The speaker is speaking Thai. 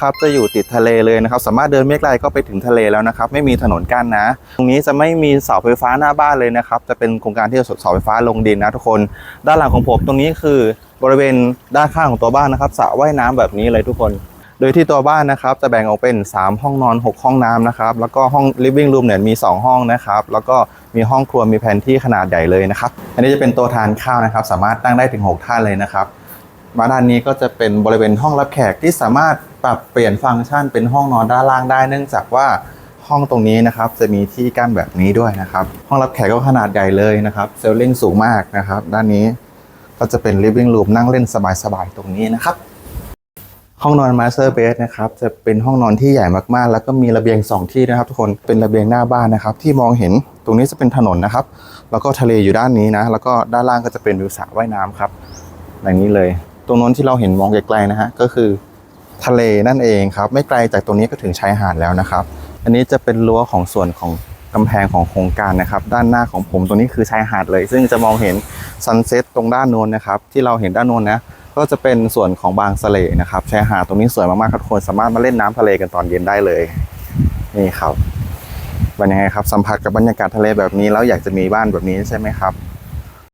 ครับจะอยู่ติดทะเลเลยนะครับ สามารถเดินไม่ไกลก็ไปถึงทะเลแล้วนะครับ ไม่มีถนนกั้นนะ ตรงนี้จะไม่มีเสาไฟฟ้าหน้าบ้านเลยนะครับ จะเป็นโครงการที่เสาไฟฟ้าลงดินนะทุกคน ด้านหลังของผมตรงนี้คือบริเวณด้านข้างของตัวบ้านนะครับสระว่ายน้ำแบบนี้เลยทุกคน โดยที่ตัวบ้านนะครับ จะแบ่งออกเป็น 3 ห้องนอน 6 ห้องน้ำนะครับ แล้วก็ห้อง living room เนี่ยมี 2 ห้องนะครับ แล้วก็มีห้องครัวมีแผนที่ขนาดใหญ่เลยนะครับ อันนี้จะเป็นโต๊ะทานข้าวนะครับ สามารถนั่งได้ถึง 6 ท่านเลยนะครับ มาด้านนี้ก็จะเป็นบริเวณห้องรับแขกที่สามารถ ปรับเปลี่ยนฟังก์ชันเป็นห้องนอนด้านล่างได้เนื่องจากว่าห้องตรงนี้นะครับจะมีที่กั้นแบบนี้ด้วยนะครับ ห้องรับแขกก็ขนาดใหญ่เลยนะครับเซลลิงสูงมากนะครับ ด้านนี้ก็จะเป็น living room นั่งเล่นสบายๆตรงนี้นะครับ ห้องนอน master bed นะครับจะเป็นห้องนอนที่ใหญ่มากๆ แล้วก็มีระเบียงสองที่นะครับ ทุกคนเป็นระเบียงหน้าบ้านนะครับ ที่มองเห็นตรงนี้จะเป็นถนนนะครับ แล้วก็ทะเลอยู่ด้านนี้นะ แล้วก็ด้านล่างก็จะเป็นวิวสระว่ายน้ำครับอย่างนี้เลย ตรงโน้นที่เราเห็นมองไกลๆนะฮะก็คือ ทะเลนั่นเองครับไม่ไกลจากตรงนี้ก็ถึงชายหาดแล้วนะครับ อันนี้จะเป็นรั้วของส่วนของกำแพงของโครงการนะครับ ด้านหน้าของผมตรงนี้คือชายหาดเลย ซึ่งจะมองเห็นซันเซ็ตตรงด้านโน้นนะครับ ที่เราเห็นด้านโน้นนะก็จะเป็นส่วนของบางสะเลนะครับชายหาดตรงนี้สวยมากๆครับทุกคนสามารถมาเล่นน้ำทะเลกันตอนเย็นได้เลยนี่ครับเป็นยังไงครับสัมผัสกับบรรยากาศทะเลแบบนี้แล้วอยากจะมีบ้านแบบนี้ใช่ไหมครับ